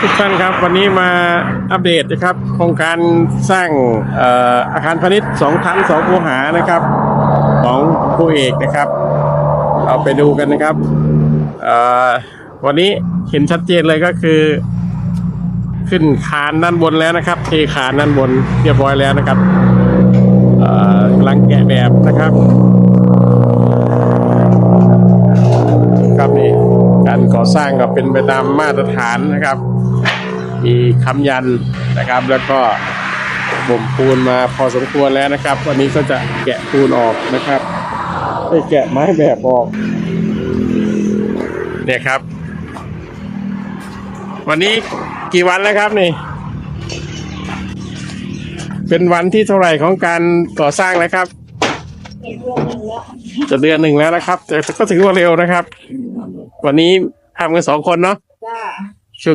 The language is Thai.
ทุกท่านครับวันนี้มาอัปเดตนะครับ โครงการสร้างออาคารพาณิชย์สองชั้นสองคูหานะครับ ของผู้เอกนะครับ เอาไปดูกันนะครับวันนี้เห็นชัดเจนเลยก็คือ ขึ้นคานด้านบนแล้วนะครับเทคานด้านบนเรียบร้อยแล้วนะครับกำลังแกะแบบนะครับครับนี่การก่อสร้างก็เป็นไปตามมาตรฐานนะครับ มีค้ำยันนะครับ แล้วก็บ่มปูนมาพอสมควรแล้วนะครับ วันนี้ก็จะแกะปูนออกนะครับไอ้ยแกะไม้แบบออกเนี่ยครับ วันนี้กี่วันแล้วครับนี่ เป็นวันที่เท่าไหร่ของการก่อสร้างแล้วครับจะเดือนหนึ่งแล้วนะครับ แต่ก็ถือว่าเร็วนะครับ วันนี้ทำกันสองคนเนาะจ้าช่วง